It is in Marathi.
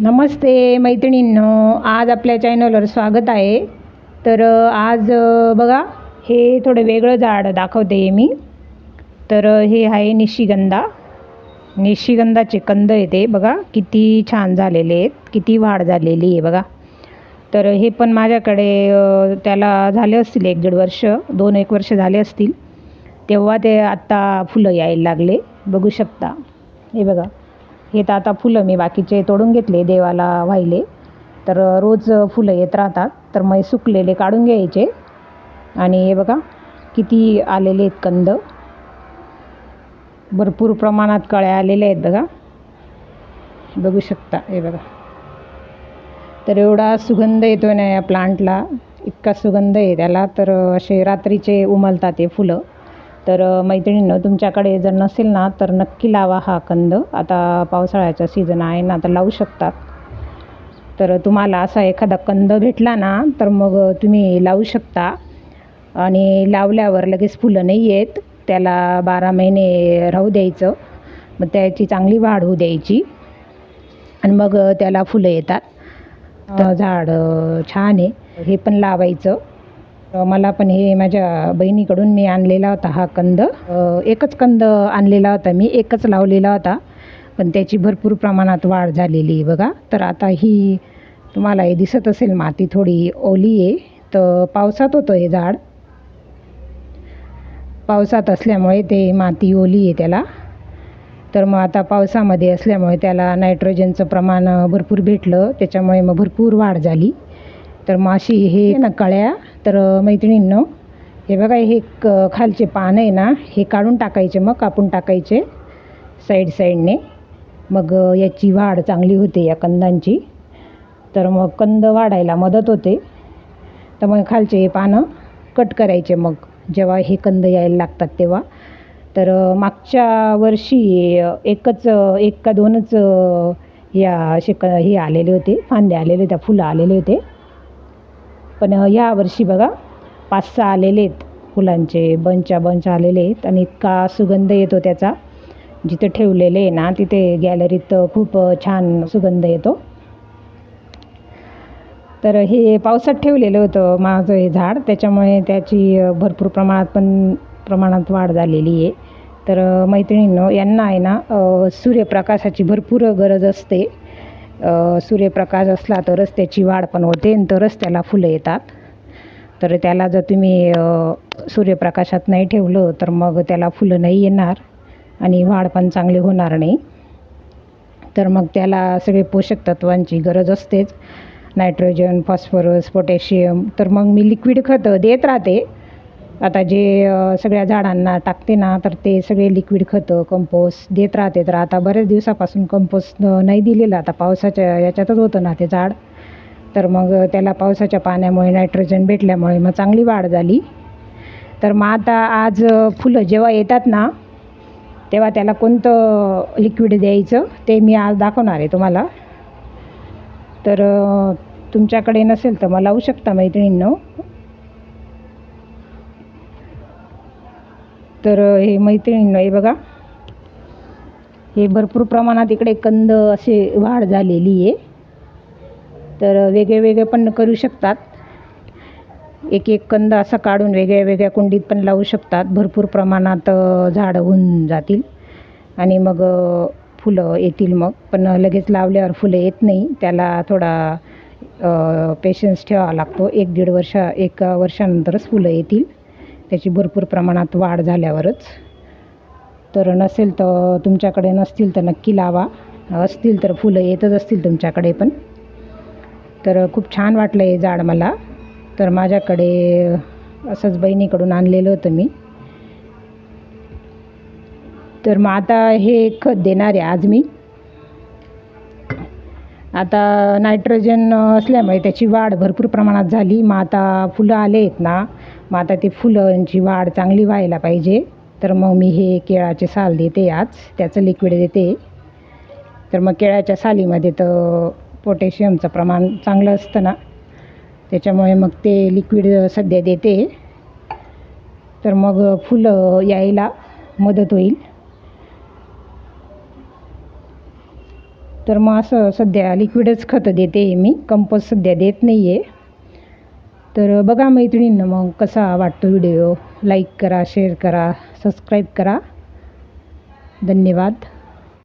नमस्ते मैत्रिणींनो आज आपल्या चॅनलवर स्वागत आहे. तर आज बघा हे थोडं वेगळं झाड दाखवते मी. तर हे आहे निशिगंधा. निशिगंधाचे कंद येते बघा किती छान झालेले आहेत किती वाढ झालेली आहे बघा. तर हे पण माझ्याकडे त्याला झाले असतील एक दीड वर्ष दोन एक वर्ष झाले असतील. तेव्हा ते आत्ता फुलं यायला लागले. बघू शकता. हे बघा. हे तर आता फुलं मी बाकीचे तोडून घेतले देवाला वाहिले. तर रोज फुलं येत राहतात तर मग सुकलेले काढून घ्यायचे. आणि हे बघा किती आलेले आहेत कंद. भरपूर प्रमाणात कळ्या आलेल्या आहेत बघा. बघू शकता हे बघा. तर एवढा सुगंध येतो ना या प्लांटला इतका सुगंध आहे त्याला तर असे रात्रीचे उमलतात हे फुलं. तर मैत्रिणींनो तुमच्याकडे जर नसेल ना तर नक्की लावा हा कंद. आता पावसाळ्याचा सीझन आहे ना तर लावू शकतात. तर तुम्हाला असा एखादा कंद भेटला ना तर मग तुम्ही लावू शकता. आणि लावल्यावर लगेच फुलं नाही येत. त्याला बारा महिने राहू द्यायचं. मग त्याची चांगली वाढ होऊ द्यायची. आणि मग त्याला फुलं येतात. झाड छान आहे. हे पण लावायचं. मला पण हे माझ्या बहिणीकडून मी आणलेला होता हा कंद. एकच कंद आणलेला होता मी एकच लावलेला होता. पण त्याची भरपूर प्रमाणात वाढ झालेली आहे बघा. तर आता ही तुम्हाला हे दिसत असेल माती थोडी ओली आहे. तर पावसात होतं हे झाड. पावसात असल्यामुळे ते माती ओली आहे त्याला. तर मग आता पावसामध्ये असल्यामुळे त्याला नायट्रोजनचं प्रमाण भरपूर भेटलं. त्याच्यामुळे मग भरपूर वाढ झाली. तर मग अशी हे ना कळ्या तर अ, मैत्रिणींनो हे बघा हे क खालचे पान आहे ना हे काढून टाकायचे मग कापून टाकायचे साईड साईडने. मग याची वाढ चांगली होते या कंदांची. तर मग कंद वाढायला मदत होते. तर मग खालचे हे पानं कट करायचे मग जेव्हा हे कंद यायला लागतात तेव्हा. तर मागच्या वर्षी एकच एक का दोनच या असे क हे आलेले होते फांद्या आलेले होत्या फुलं आलेले होते. पण यावर्षी ह्या वर्षी बघा पाच सहा आलेले आहेत फुलांचे बंचच्या बंच आलेले आहेत आणि इतका सुगंध येतो त्याचा. जिथे ठेवलेले आहे ना तिथे गॅलरीत खूप छान सुगंध येतो. तर हे पावसात ठेवलेलं होतं माझं हे झाड. त्याच्यामुळे त्याची भरपूर प्रमाणात पण प्रमाणात वाढ झालेली आहे. तर मैत्रिणींनो यांना आहे ना सूर्यप्रकाशाची भरपूर गरज असते. सूर्यप्रकाश असला तरच त्याची वाढ पण होते आणि तरच त्याला फुलं येतात. तर त्याला जर तुम्ही सूर्यप्रकाशात नाही ठेवलं तर मग त्याला फुलं नाही येणार आणि वाढ पण चांगली होणार नाही. तर मग त्याला सगळे पोषक तत्वांची गरज असतेच. नायट्रोजन फॉस्फरस पोटॅशियम तर मग मी लिक्विड खतं देत राहते. आता जे सगळ्या झाडांना टाकते ना तर ते सगळे लिक्विड खतं कंपोस्ट देत राहते. तर आता बऱ्याच दिवसापासून कंपोस्ट नाही दिलेलं. आता पावसाच्या याच्यातच होतं ना ते झाड. तर मग त्याला पावसाच्या पाण्यामुळे नायट्रोजन भेटल्यामुळे मग चांगली वाढ झाली. तर मग आता आज फुलं जेव्हा येतात ना तेव्हा त्याला कोणतं लिक्विड द्यायचं ते मी आज दाखवणार आहे तुम्हाला. तर तुमच्याकडे नसेल तर मग लावू शकता मैत्रिणींनो. तर हे मैत्रिणींनो हे बघा. हे भरपूर प्रमाणात इकडे कंद असे वाढ झालेली आहे. तर वेगळे वेगळे पण करू शकतात. एक एक कंद असा काढून वेगळ्या वेगळ्या कुंडीत पण लावू शकतात. भरपूर प्रमाणात झाडं होऊन जातील. आणि मग फुलं येतील मग. पण लगेच लावल्यावर फुलं येत नाही. त्याला थोडा पेशन्स ठेवावा लागतो. एक दीड वर्ष एका वर्षानंतरच फुलं येतील. त्याची भरपूर प्रमाणात वाढ झाल्यावरच. तर नसेल तर तुमच्याकडे नसतील तर नक्की लावा. असतील तर फुलं येतच असतील तुमच्याकडे पण. तर खूप छान वाटलं हे झाड मला. तर माझ्याकडे असंच बहिणीकडून आणलेलं होतं मी. तर मग आता हे खत देणार आहे आज मी. आता नायट्रोजन असल्यामुळे त्याची वाढ भरपूर प्रमाणात झाली. मग आता फुलं आले आहेत ना मग आता ते फुलांची वाढ चांगली व्हायला पाहिजे. तर मग मी हे केळाचे साल देते आज. त्याचं लिक्विड देते. तर मग केळाच्या सालीमध्ये तर पोटॅशियमचं प्रमाण चांगलं असतं ना. त्याच्यामुळे मग ते लिक्विड सध्या देते. तर मग फुलं यायला मदत होईल. तर मग असं सध्या लिक्विडच खतं देते आहे मी. कंपोस्ट सध्या देत नाही आहे तर बघा मैत्रिणींना मग कसा वाटतो व्हिडिओ लाईक करा शेअर करा सबस्क्राईब करा. धन्यवाद.